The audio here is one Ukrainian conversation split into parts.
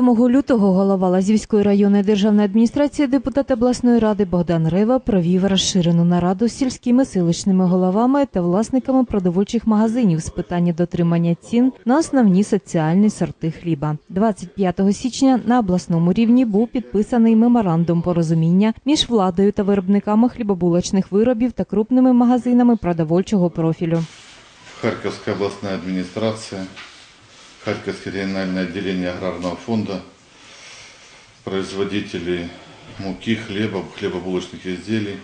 7 лютого голова Лазівської районної державної адміністрації депутат обласної ради Богдан Рева провів розширену нараду з сільськими селищними головами та власниками продовольчих магазинів з питання дотримання цін на основні соціальні сорти хліба. 25 січня на обласному рівні був підписаний меморандум порозуміння між владою та виробниками хлібобулочних виробів та крупними магазинами продовольчого профілю. Харьковская областная администрация, Харьковское региональное отделение аграрного фонда, производители муки, хлеба, хлебобулочных изделий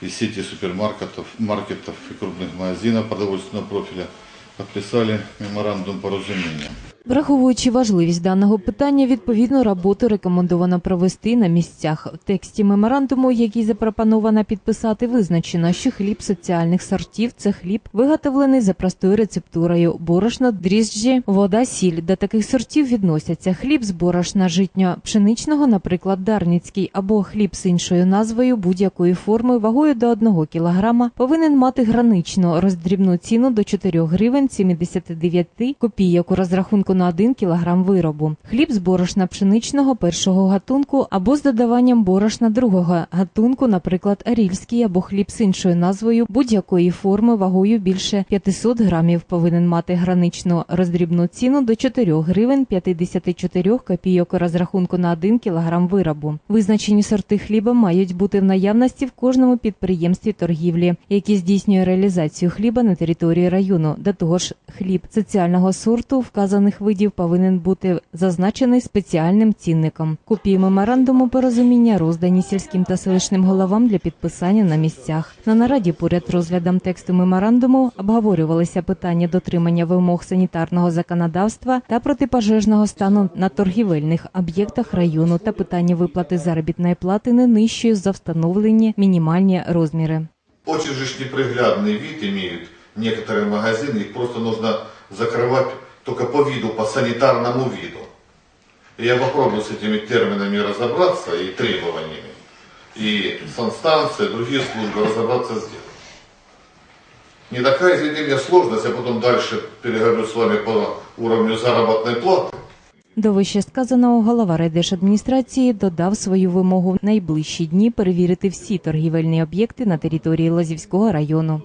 и сети супермаркетов маркетов и крупных магазинов продовольственного профиля подписали меморандум порозумения. Враховуючи важливість даного питання, відповідну роботу рекомендовано провести на місцях. В тексті меморандуму, який запропоновано підписати, визначено, що хліб соціальних сортів це хліб, виготовлений за простою рецептурою: борошно, дріжджі, вода, сіль. До таких сортів відносяться хліб з борошна житньо пшеничного, наприклад, дарницький, або хліб з іншою назвою будь-якої форми вагою до 1 кг повинен мати граничну роздрібну ціну до 4 гривень 79 копійок у розрахунку на 1 кг виробу. Хліб з борошна пшеничного першого гатунку або з додаванням борошна другого гатунку, наприклад, арільський або хліб з іншою назвою будь-якої форми вагою більше 500 грамів повинен мати граничну роздрібну ціну до 4 гривень 54 копійок розрахунку на 1 кг виробу. Визначені сорти хліба мають бути в наявності в кожному підприємстві торгівлі, які здійснює реалізацію хліба на території району. До того ж, хліб соціального сорту вказаних видів повинен бути зазначений спеціальним цінником. Копії меморандуму порозуміння роздані сільським та селищним головам для підписання на місцях. На нараді поряд з розглядом тексту меморандуму обговорювалися питання дотримання вимог санітарного законодавства та протипожежного стану на торгівельних об'єктах району та питання виплати заробітної плати не нижчою за встановлені мінімальні розміри. Очень же ж неприглядный вид имеют некоторые магазины, их просто нужно закрывать только по виду, по санитарному виду. И я попробую с этими терминами разобраться и требованиями. И санстанция, другие службы разобраться сделать. Не такая, извините меня, сложность, я потом дальше переговорю с вами по уровню заработной платы. До вище сказаного голова райдержадміністрації додав свою вимогу в найближчі дні перевірити всі торгівельні об'єкти на території Лазівського району.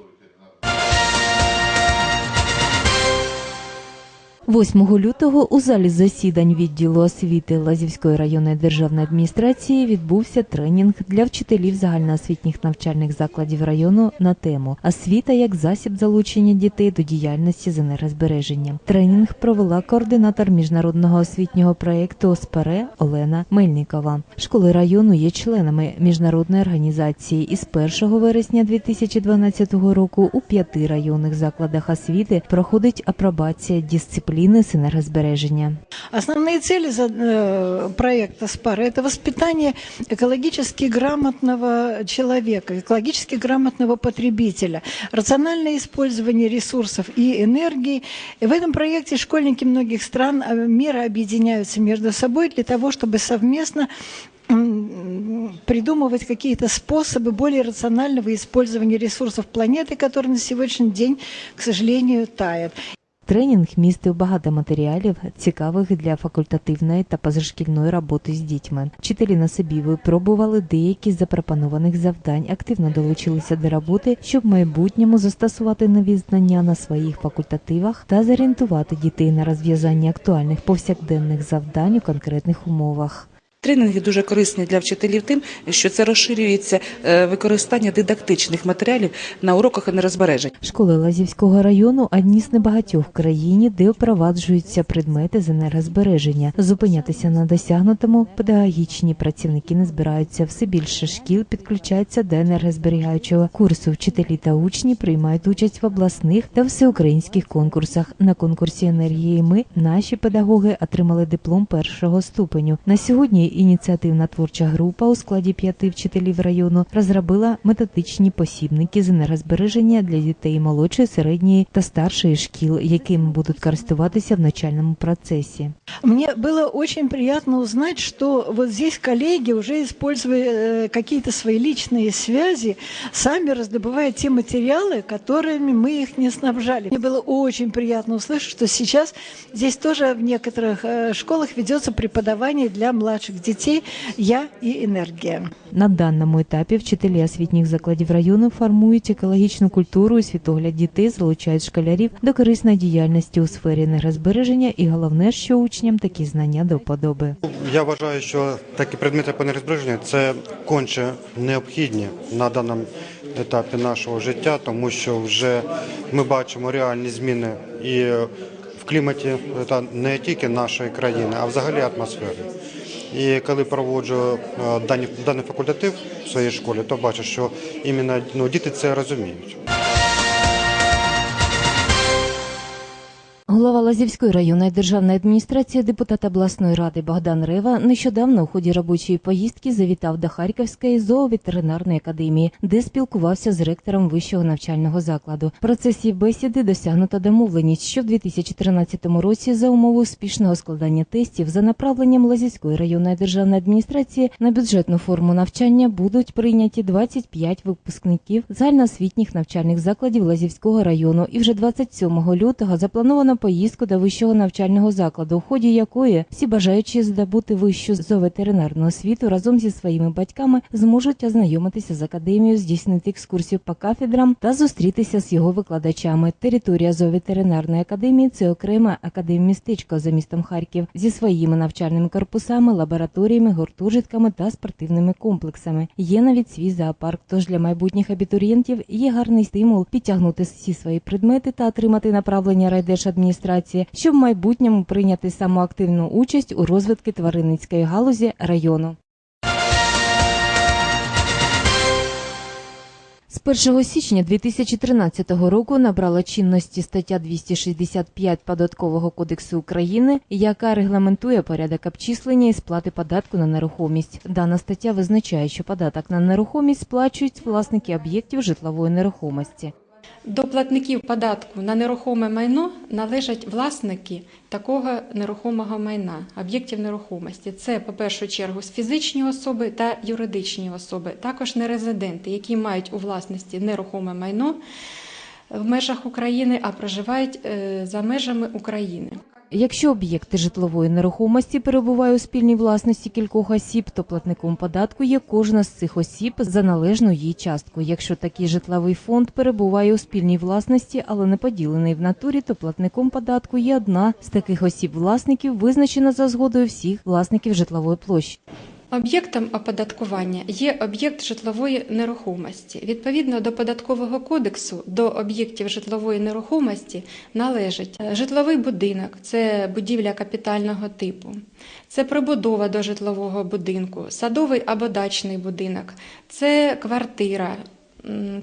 8 лютого у залі засідань відділу освіти Лазівської районної державної адміністрації відбувся тренінг для вчителів загальноосвітніх навчальних закладів району на тему освіта як засіб залучення дітей до діяльності з енергозбереження. Тренінг провела координатор міжнародного освітнього проєкту ОСПЕРЕ Олена Мельникова. Школи району є членами міжнародної організації. І з 1 вересня 2012 року у п'яти районних закладах освіти проходить апробація дисципліни з енергозбереження. Основные цели э, проекта СПАР – это воспитание экологически грамотного человека, экологически грамотного потребителя, рациональное использование ресурсов и энергии. В этом проекте школьники многих стран э, мира объединяются между собой для того, чтобы совместно придумывать какие-то способы более рационального использования ресурсов планеты, которые на сегодняшний день, к сожалению, тают. Тренінг містив багато матеріалів, цікавих для факультативної та позашкільної роботи з дітьми. Вчителі на собі випробували деякі з запропонованих завдань, активно долучилися до роботи, щоб в майбутньому застосувати нові знання на своїх факультативах та зорієнтувати дітей на розв'язання актуальних повсякденних завдань у конкретних умовах. Тренінги дуже корисні для вчителів тим, що це розширюється е, використання дидактичних матеріалів на уроках енергозбережень. Школи Лазівського району одні з небагатьох в країні, де впроваджуються предмети з енергозбереження. Зупинятися на досягнутому педагогічні працівники не збираються. Все більше шкіл підключаються до енергозберігаючого курсу. Вчителі та учні приймають участь в обласних та всеукраїнських конкурсах. На конкурсі енергії ми наші педагоги отримали диплом першого ступеню. На сьогодні ініціативна творча група у складі п'яти вчителів району розробила методичні посібники з енергозбереження для дітей молодшої, середньої та старшої шкіл, якими будуть користуватися в навчальному процесі. Мне было очень приятно узнать, что вот здесь коллеги, уже используя э, какие-то свои личные связи, сами раздобывают те материалы, которыми мы их не снабжали. Мне было очень приятно услышать, что сейчас здесь тоже в некоторых э, школах ведется преподавание для младших детей «Я и энергия». На даному етапі вчителі освітніх закладів району формують екологічну культуру і світогляд дітей, залучають школярів до корисної діяльності у сфері енергозбереження, і головне, що учням такі знання до вподоби. Я вважаю, що такі предмети по енергозбереженню – це конче необхідні на даному етапі нашого життя, тому що вже ми бачимо реальні зміни і в кліматі та не тільки нашої країни, а взагалі атмосфери. І коли проводжу е, дані, даний факультатив в своїй школі, то бачу, що іменно ну, діти це розуміють. Голова Лазівської районної державної адміністрації, депутат обласної ради Богдан Рева нещодавно у ході робочої поїздки завітав до Харківської зооветеринарної академії, де спілкувався з ректором вищого навчального закладу. В процесі бесіди досягнута домовленість, що в 2013 році за умови успішного складання тестів за направленням Лазівської районної державної адміністрації на бюджетну форму навчання будуть прийняті 25 випускників загальноосвітніх навчальних закладів Лазівського району. І вже 27 лютого заплановано поїздку до вищого навчального закладу, у ході якої всі бажаючі здобути вищу зооветеринарну освіту разом зі своїми батьками зможуть ознайомитися з академією, здійснити екскурсію по кафедрам та зустрітися з його викладачами. Територія зооветеринарної академії це окреме академмістечко за містом Харків зі своїми навчальними корпусами, лабораторіями, гуртожитками та спортивними комплексами. Є навіть свій зоопарк. Тож для майбутніх абітурієнтів є гарний стимул підтягнути всі свої предмети та отримати направлення райдержадміністрації, щоб в майбутньому прийняти самоактивну участь у розвитку тваринницької галузі району. З 1 січня 2013 року набрала чинності стаття 265 Податкового кодексу України, яка регламентує порядок обчислення і сплати податку на нерухомість. Дана стаття визначає, що податок на нерухомість сплачують власники об'єктів житлової нерухомості. До платників податку на нерухоме майно належать власники такого нерухомого майна, об'єктів нерухомості. Це, по першу чергу, фізичні особи та юридичні особи, також нерезиденти, які мають у власності нерухоме майно в межах України, а проживають е, за межами України. Якщо об'єкти житлової нерухомості перебувають у спільній власності кількох осіб, то платником податку є кожна з цих осіб за належну її частку. Якщо такий житловий фонд перебуває у спільній власності, але не поділений в натурі, то платником податку є одна з таких осіб-власників, визначена за згодою всіх власників житлової площі. Об'єктом оподаткування є об'єкт житлової нерухомості. Відповідно до податкового кодексу, до об'єктів житлової нерухомості належить е, житловий будинок, це будівля капітального типу, це прибудова до житлового будинку, садовий або дачний будинок, це квартира,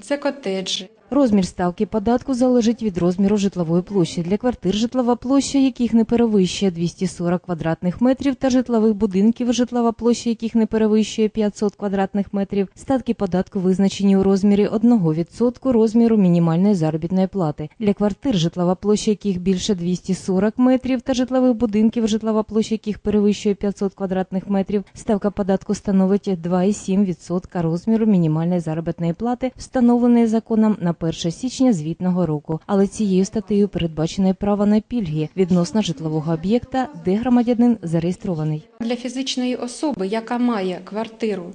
це котеджі. Розмір ставки податку залежить від розміру житлової площі. Для квартир житлова площа, яких не перевищує 240 квадратних метрів, та житлових будинків, житлова площа, яких не перевищує 500 квадратних метрів, ставки податку визначені у розмірі 1% розміру мінімальної заробітної плати. Для квартир, житлова площа яких більше 240 метрів, та житлових будинків, житлова площа яких перевищує 500 квадратних метрів, ставка податку становить 2,7% розміру мінімальної заробітної плати, встановленої законом на 1 січня звітного року. Але цією статтею передбачене право на пільги відносно житлового об'єкта, де громадянин зареєстрований. Для фізичної особи, яка має квартиру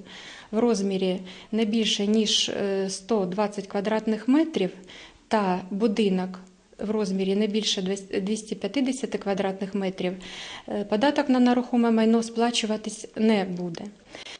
в розмірі не більше ніж е, 120 квадратних метрів та будинок в розмірі не більше 250 квадратних метрів, е, податок на нерухоме майно сплачуватись не буде.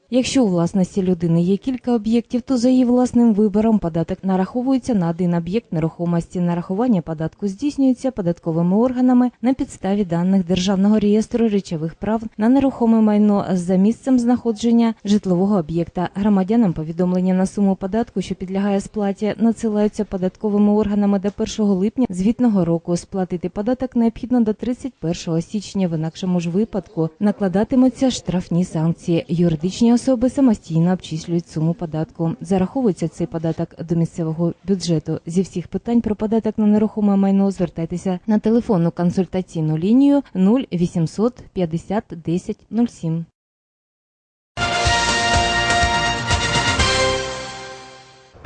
Якщо у власності людини є кілька об'єктів, то за її власним вибором податок нараховується на один об'єкт нерухомості. Нарахування податку здійснюється податковими органами на підставі даних Державного реєстру речових прав на нерухоме майно за місцем знаходження житлового об'єкта. Громадянам повідомлення на суму податку, що підлягає сплаті, надсилаються податковими органами до 1 липня звітного року. Сплатити податок необхідно до 31 січня. В інакшому ж випадку накладатимуться штрафні санкції. Юридичні особи самостійно обчислюють суму податку. Зараховується цей податок до місцевого бюджету. Зі всіх питань про податок на нерухоме майно звертайтеся на телефонну консультаційну лінію 0800 50 10 07.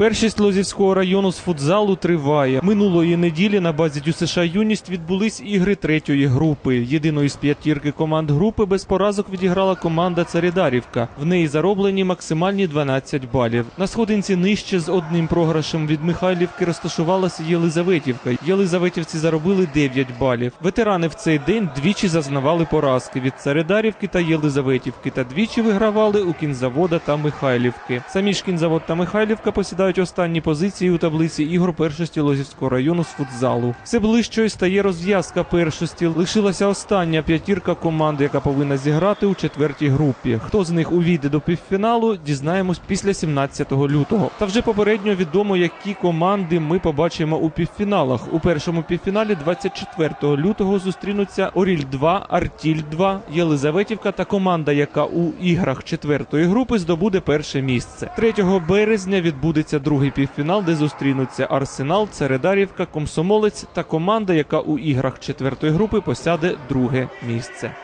Першість Лозівського району з футзалу триває. Минулої неділі на базі ДЮСШ «Юність» відбулись ігри третьої групи. Єдиною з п'ятірки команд групи без поразок відіграла команда Царідарівка. В неї зароблені максимальні 12 балів. На сходинці нижче з одним програшем від Михайлівки розташувалася Єлизаветівка. Єлизаветівці заробили 9 балів. Ветерани в цей день двічі зазнавали поразки від Царидарівки та Єлизаветівки та двічі вигравали у кінзавода та Михайлівки. Самі ж кінзавод та Михайлівка посідають останні позиції у таблиці ігор першості Лозівського району з футзалу. Все ближчою стає розв'язка першості. Лишилася остання п'ятірка команд, яка повинна зіграти у четвертій групі. Хто з них увійде до півфіналу, дізнаємось після 17 лютого. Та вже попередньо відомо, які команди ми побачимо у півфіналах. У першому півфіналі 24 лютого зустрінуться Оріль 2, Артіль 2, Єлизаветівка та команда, яка у іграх четвертої групи здобуде перше місце. 3 березня відбудеться другий півфінал, де зустрінуться Арсенал, Цередарівка, Комсомолець та команда, яка у іграх четвертої групи посяде друге місце.